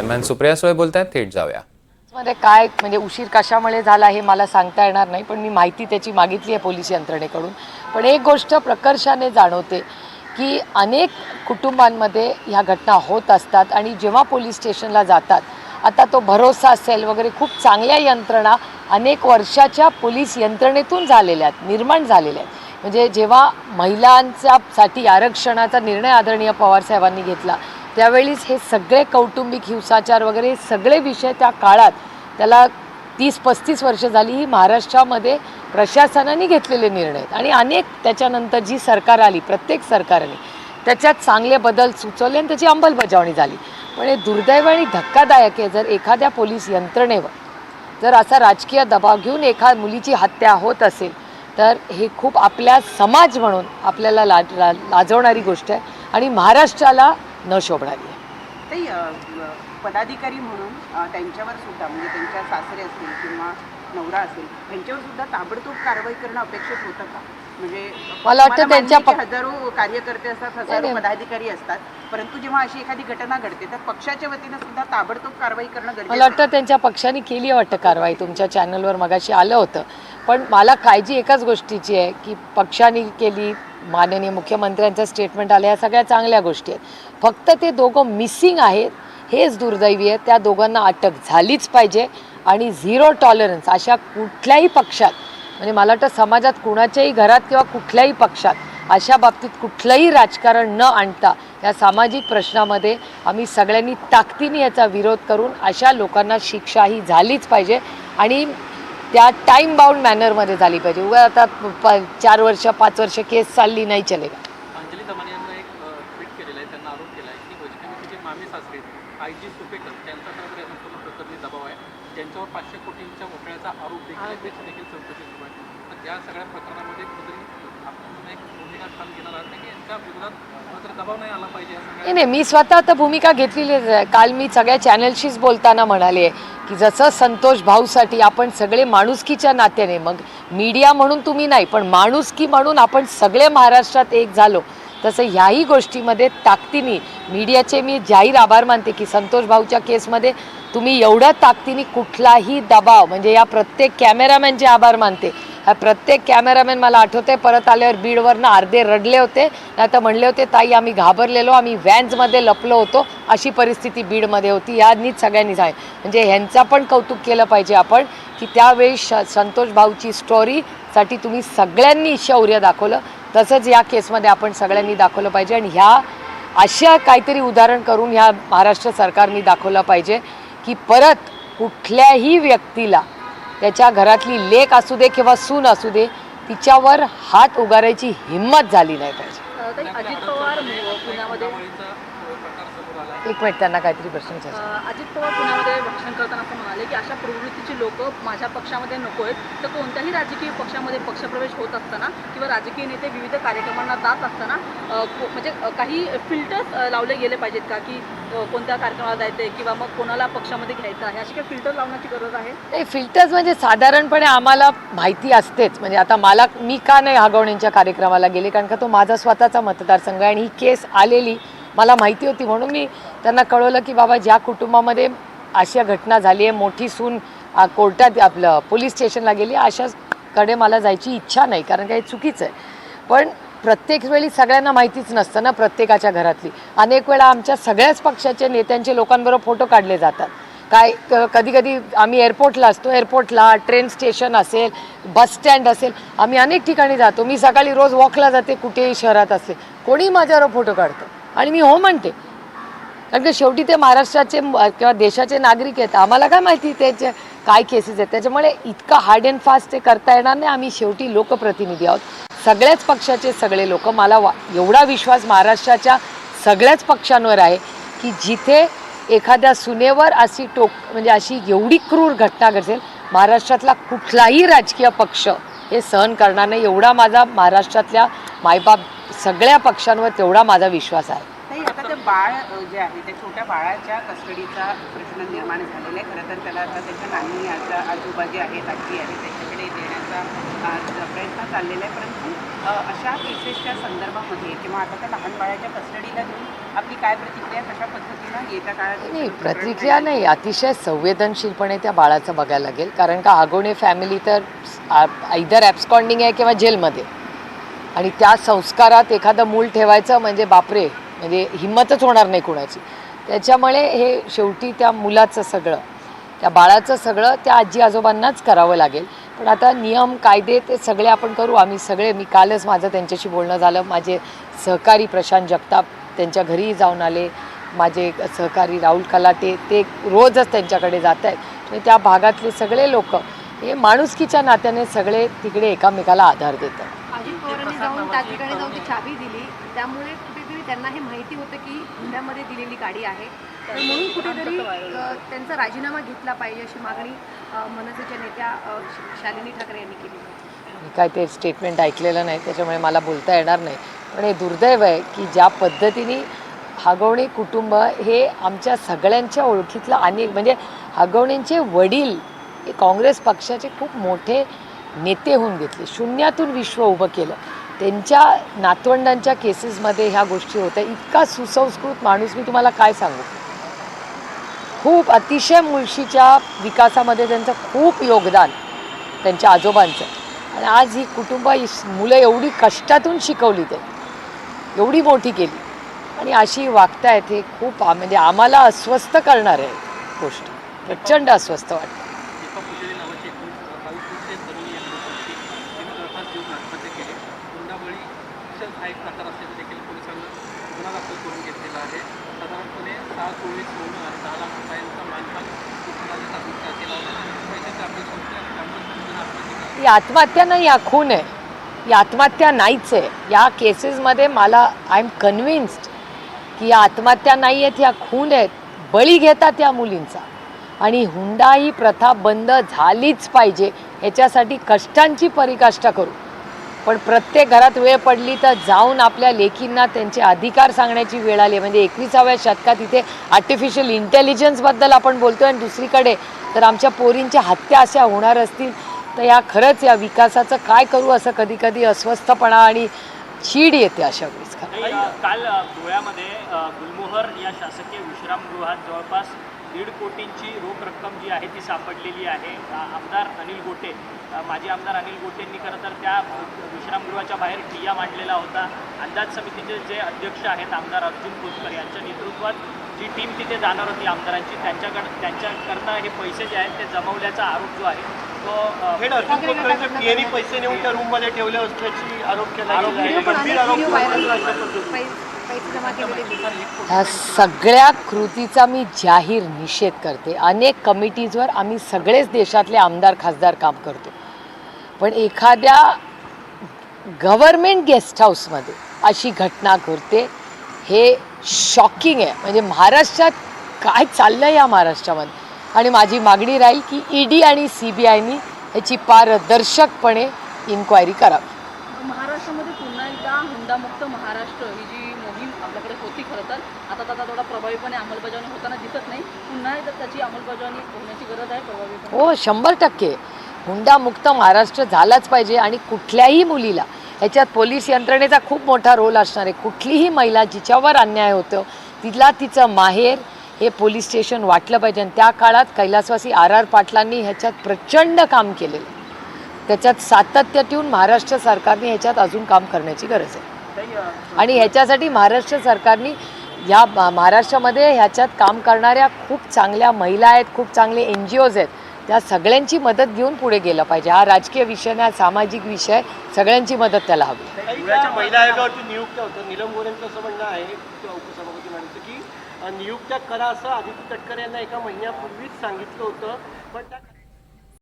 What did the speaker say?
दरम्यान सुप्रिया सुळे बोलत थेट जाऊया. मध्ये काय म्हणजे उशीर कशामुळे झाला हे मला सांगता येणार नाही पण मी माहिती त्याची मागितली आहे पोलीस यंत्रणेकडून. पण एक गोष्ट प्रकर्षाने जाणवते की अनेक कुटुंबांमध्ये ह्या घटना होत असतात आणि जेव्हा पोलीस स्टेशनला जातात आता तो भरोसा असेल वगैरे खूप चांगल्या यंत्रणा अनेक वर्षाच्या पोलीस यंत्रणेतून झालेल्या आहेत निर्माण झालेल्या आहेत. म्हणजे जेव्हा महिलांच्या साठी आरक्षणाचा निर्णय आदरणीय पवारसाहेबांनी घेतला त्यावेळीच हे सगळे कौटुंबिक हिंसाचार वगैरे हे सगळे विषय त्या काळात त्याला तीस पस्तीस वर्ष झाली ही महाराष्ट्रामध्ये प्रशासनाने घेतलेले निर्णय आहेत. आणि अनेक त्याच्यानंतर जी सरकार आली प्रत्येक सरकारने त्याच्यात चांगले बदल सुचवले आणि त्याची अंमलबजावणी झाली. पण हे दुर्दैव आणि धक्कादायक आहे जर एखाद्या पोलीस यंत्रणेवर जर असा राजकीय दबाव घेऊन एखाद मुलीची हत्या होत असेल तर हे खूप आपल्या समाज म्हणून आपल्याला लाज ला लाजवणारी गोष्ट आहे. आणि महाराष्ट्राला न शोभणारी आहे ते पदाधिकारी म्हणून त्यांच्यावर सुद्धा म्हणजे त्यांच्या सासरे असतील किंवा नवरा असेल त्यांच्यावर सुद्धा ताबडतोब कारवाई करणं अपेक्षित होतं का म्हणजे मला वाटतं मला त्यांच्या हजारो कार्यकर्ते असतात हजारो. पदाधिकारी असतात परंतु जेव्हा अशी एखादी घटना घडते तर पक्षाच्या वतीनं सुद्धा ताबडतोब कारवाई करणं मला गरजेचं आहे. वाटतं त्यांच्या पक्षाने केली वाटतं कारवाई तुमच्या चॅनलवर मगाशी आलं होतं पण मला काळजी एकाच गोष्टीची आहे की पक्षाने केली माननीय मुख्यमंत्र्यांचं स्टेटमेंट आलं या सगळ्या चांगल्या गोष्टी आहेत. फक्त ते दोघं मिसिंग आहेत हेच दुर्दैवी आहे. त्या दोघांना अटक झालीच पाहिजे आणि झिरो टॉलरन्स अशा कुठल्याही पक्षात म्हणजे मला वाटतं समाजात कुणाच्याही घरात किंवा कुठल्याही पक्षात अशा बाबतीत कुठलंही राजकारण न आणता या सामाजिक प्रश्नामध्ये आम्ही सगळ्यांनी ताकदीने याचा विरोध करून अशा लोकांना शिक्षा ही झालीच पाहिजे. आणि त्या टाईम बाउंड मॅनरमध्ये झाली पाहिजे. उगा आता प चार वर्ष पाच वर्ष केस चालली नाही चलेगा. अंजली दमाने यांना एक ट्विट केलेलं आहे त्यांना आरोप केला आहे की वैष्णवीचे मामी सासरे सुपेकर या संपूर्ण प्रकरणी दबाव आहे. पाचशे कोटींच्या घोटाळ्याचा आरोप देखील आहे त्याची देखील चौकशी सुरू आहे. तर त्या सगळ्या प्रकरणामध्ये कुठेतरी नाही नाही मी स्वतः आता भूमिका घेतलेलीच आहे. काल मी सगळ्या चॅनलशीच बोलताना म्हणाले की जसं संतोष भाऊसाठी आपण सगळे माणुसकीच्या नात्याने मग मीडिया म्हणून तुम्ही नाही पण माणुसकी म्हणून आपण सगळे महाराष्ट्रात एक झालो. तसं ह्याही गोष्टीमध्ये ताकदीने मीडियाचे मी जाहीर आभार मानते की संतोष भाऊच्या केसमध्ये तुम्ही एवढ्या ताकदीने कुठलाही दबाव म्हणजे या प्रत्येक कॅमेरामॅनचे आभार मानते. प्रत्येक कॅमेरामॅन मला आठवते परत आल्यावर बीडवरनं अर्धे रडले होते. नाही तर म्हणले होते ताई आम्ही घाबरलेलो आम्ही व्हॅन्समध्ये लपलो होतो. अशी परिस्थिती बीडमध्ये होती. यानीच सगळ्यांनी आहे म्हणजे ह्यांचा पण कौतुक केलं पाहिजे आपण की त्यावेळी श संतोष भाऊची स्टोरीसाठी तुम्ही सगळ्यांनी शौर्य दाखवलं. तसंच या केसमध्ये आपण सगळ्यांनी दाखवलं पाहिजे आणि ह्या अशा काहीतरी उदाहरण करून ह्या महाराष्ट्र सरकारने दाखवलं पाहिजे की परत कुठल्याही व्यक्तीला त्याच्या घरातली लेक असू दे किंवा सून असू दे तिच्यावर हात उगारायची हिंमत झाली नाही पाहिजे. अजित पवार पुण्यामध्ये. एक मिनिट त्यांना काहीतरी प्रश्न अजित पवार पुण्यामध्ये भाषण करताना असं म्हणाले की अशा प्रवृत्तीची लोक माझ्या पक्षामध्ये नको आहेत तर कोणत्याही राजकीय पक्षामध्ये पक्षप्रवेश होत असताना किंवा राजकीय नेते विविध कार्यक्रमांना जात असताना अ, को- म्हणजे अ, काही फिल्टर्स लावले गेले पाहिजेत का की अ, कोणत्या कार्यक्रमाला जायचं आहे किंवा मग कोणाला पक्षामध्ये घ्यायचं आहे? अशी काही फिल्टर लावण्याची गरज आहे? नाही फिल्टर्स म्हणजे साधारणपणे आम्हाला माहिती असतेच. म्हणजे आता मला मी का नाही हागवणींच्या कार्यक्रमाला गेले? कारण का तो माझा स्वतःचा मतदारसंघ आहे आणि ही केस आलेली मला माहिती होती म्हणून मी त्यांना कळवलं की बाबा ज्या कुटुंबामध्ये अशा घटना झाली आहे मोठी सून कोर्टात आपलं पोलीस स्टेशनला गेली अशाकडे मला जायची इच्छा नाही कारण काही चुकीचं आहे. पण प्रत्येक वेळी सगळ्यांना माहितीच नसतं ना प्रत्येकाच्या घरातली. अनेक वेळा आमच्या सगळ्याच पक्षाचे नेत्यांचे लोकांबरोबर फोटो काढले जातात. काय कधी कधी आम्ही एअरपोर्टला असतो एअरपोर्टला ट्रेन स्टेशन असेल बस स्टँड असेल आम्ही अनेक ठिकाणी जातो. मी सकाळी रोज वॉकला जाते कुठेही शहरात असेल. कोणी माझ्यावर फोटो काढतो. आणि मी हो म्हणते. कारण की शेवटी ते महाराष्ट्राचे किंवा देशाचे नागरिक आहेत. आम्हाला काय माहिती त्याचे काय केसेस आहेत. त्याच्यामुळे इतकं हार्ड अँड फास्ट ते करता येणार नाही. आम्ही शेवटी लोकप्रतिनिधी आहोत. सगळ्याच पक्षाचे सगळे लोक मला वा एवढा विश्वास महाराष्ट्राच्या सगळ्याच पक्षांवर आहे की जिथे एखाद्या सुनेवर अशी टोक म्हणजे अशी एवढी क्रूर घटना घडेल महाराष्ट्रातला कुठलाही राजकीय पक्ष हे सहन करणार नाही. एवढा माझा महाराष्ट्रातल्या मायबाप सगळ्या पक्षांवर तेवढा माझा विश्वास आहे. नाही आता ते बाळ जे आहे त्या छोट्या बाळाच्या कस्टडीचा प्रश्न निर्माण झालेला आहे खरं तर त्याला आता त्याच्या नानी आजा आजोबा जे आहेत आजी आहेत त्याच्याकडे देण्याचा प्रयत्न चाललेला आहे. परंतु अशा केसेसच्या संदर्भामध्ये किंवा आता त्या लहान बाळाच्या कस्टडीला घेऊन आपली काय प्रतिक्रिया कशा पद्धतीनं येत्या काळात नाही प्रतिक्रिया नाही अतिशय संवेदनशीलपणे त्या बाळाचं बघायला लागेल. कारण का आगोणे फॅमिली तर इधर ॲब्स्कॉन्डिंग आहे किंवा जेलमध्ये आणि त्या संस्कारात एखादं मूल ठेवायचं म्हणजे बापरे म्हणजे हिंमतच होणार नाही कुणाची. त्याच्यामुळे हे शेवटी त्या मुलाचं सगळं त्या बाळाचं सगळं त्या आजी आजोबांनाच करावं लागेल. पण आता नियम कायदे ते सगळे आपण करू. आम्ही सगळे मी कालच माझं त्यांच्याशी बोलणं झालं. माझे सहकारी प्रशांत जगताप त्यांच्या घरीही जाऊन आले. माझे सहकारी राहुल कलाटे ते रोजच त्यांच्याकडे जात आहेत. आणि त्या भागातले सगळे लोक हे माणुसकीच्या नात्याने सगळे तिकडे एकामेकाला आधार देतात. अजित पवारांनी जाऊन त्या ठिकाणी जाऊन ती चावी दिली. त्यामुळे कुठेतरी त्यांना हे माहिती होतं की हुंड्यामध्ये दिलेली गाडी आहे. तर म्हणून कुठेतरी त्यांचा राजीनामा घेतला पाहिजे अशी मागणी मनसेच्या नेत्या शालिनी ठाकरे यांनी केली मी काय ते स्टेटमेंट ऐकलेलं नाही त्याच्यामुळे मला बोलता येणार नाही. पण हे दुर्दैव आहे की ज्या पद्धतीने हागवणे कुटुंब हे आमच्या सगळ्यांच्या ओळखीतलं अनेक म्हणजे हागवणेंचे वडील हे काँग्रेस पक्षाचे खूप मोठे नेते होऊन घेतले. शून्यातून विश्व उभं केलं. त्यांच्या नातवंडांच्या केसेसमध्ये ह्या गोष्टी होत्या. इतका सुसंस्कृत माणूस मी तुम्हाला काय सांगू? खूप अतिशय मुळशीच्या विकासामध्ये त्यांचं खूप योगदान त्यांच्या आजोबांचं. आणि आज ही कुटुंब मुलं एवढी कष्टातून शिकवली ते. एवढी मोठी केली. आणि अशी वागतायत हे खूप म्हणजे आम्हाला अस्वस्थ करणार आहे गोष्ट. प्रचंड अस्वस्थ वाटतं. गुन्हा करून घेतलेला आहे. साधारणपणे सहा चोवीस सोनं आणि दहा लाख रुपयांचा मानपान कुटुंबाने आत्महत्या केला होता. ही आत्महत्या नाही या खून आहे. ही आत्महत्या नाहीच आहे. या केसेसमध्ये मला आय एम कन्व्हिन्स्ड की या आत्महत्या नाही आहेत या खून आहेत. बळी घेतात या मुलींचा. आणि हुंडा ही प्रथा बंद झालीच पाहिजे. याच्यासाठी कष्टांची परिकाष्ठा करू. पण प्रत्येक घरात वेळ पडली तर जाऊन आपल्या लेखींना त्यांचे अधिकार सांगण्याची वेळ आली आहे. म्हणजे एकविसाव्या शतकात इथे आर्टिफिशियल इंटेलिजन्सबद्दल आपण बोलतो आणि दुसरीकडे तर आमच्या पोरींच्या हत्या अशा होणार असतील तर या खरंच या विकासाचं काय करू असं कधी कधी अस्वस्थपणा आणि चीड येते अशा वेळेस काल धुळ्यामध्ये गुलमोहर या शासकीय विश्रामगृहात जवळपास दीड कोटींची रोख रक्कम जी आहे ती सापडलेली आहे. आमदार अनिल गोटे माजी आमदार अनिल गोटेंनी खरं तर त्या विश्रामगृहाच्या बाहेर ठिय्या मांडलेला होता. अंदाज समितीचे जे अध्यक्ष आहेत आमदार अर्जुन खोतकर यांच्या नेतृत्वात जी टीम तिथे जाणार होती आमदारांची त्यांच्याकडे त्यांच्याकरता हे पैसे जे आहेत ते जमवल्याचा आरोप जो आहे तो पीएनी पैसे नेऊन त्या रूममध्ये ठेवले असल्याची आरोप केला आरोप ह्या सगळ्या कृतीचा मी जाहीर निषेध करते. अनेक कमिटीजवर आम्ही सगळेच देशातले आमदार खासदार काम करतो. पण एखाद्या गव्हर्मेंट गेस्ट हाऊसमध्ये अशी घटना घडते हे शॉकिंग आहे. म्हणजे महाराष्ट्रात काय चाललं आहे या महाराष्ट्रामध्ये? आणि माझी मागणी राहील की ई डी आणि सी बी आयनी ह्याची पारदर्शकपणे इन्क्वायरी करावी महाराष्ट्रामध्ये पुन्हा एकदा हुंडामुक्त महाराष्ट्र ही जी मोहीम आपल्याकडे होती खरं तर. आता त्याचा थोडा प्रभावीपणे अंमलबजावणी होताना दिसत नाही. पुन्हा एकदा त्याची अंमलबजावणी होण्याची गरज आहे प्रभावीपणे. हो शंभर टक्के. हुंडामुक्त महाराष्ट्र झालाच पाहिजे आणि कुठल्याही मुलीला. ह्याच्यात पोलीस यंत्रणेचा खूप मोठा रोल असणार आहे. कुठलीही महिला जिच्यावर अन्याय होतो तिला तिचं माहेर हे पोलीस स्टेशन वाटलं पाहिजे. आणि त्या काळात कैलासवासी आर आर पाटलांनी ह्याच्यात प्रचंड काम केलेलं त्याच्यात सातत्य ठेवून महाराष्ट्र सरकारने ह्याच्यात अजून काम करण्याची गरज आहे. आणि ह्याच्यासाठी महाराष्ट्र सरकारने ह्या महाराष्ट्रामध्ये ह्याच्यात काम करणाऱ्या खूप चांगल्या महिला आहेत खूप चांगले एन जी ओज आहेत. त्या सगळ्यांची मदत घेऊन पुढे गेलं पाहिजे. हा राजकीय विषय ना सामाजिक विषय सगळ्यांची मदत त्याला हवी. महिला आयोगावरती नियुक्त होतं. नीलम गोरेंचं असं म्हणणं आहे उपसभापती म्हणायचं की नियुक्त्या करा असं आदित्य तटकरे यांना एका महिन्यापूर्वीच सांगितलं होतं. पण त्या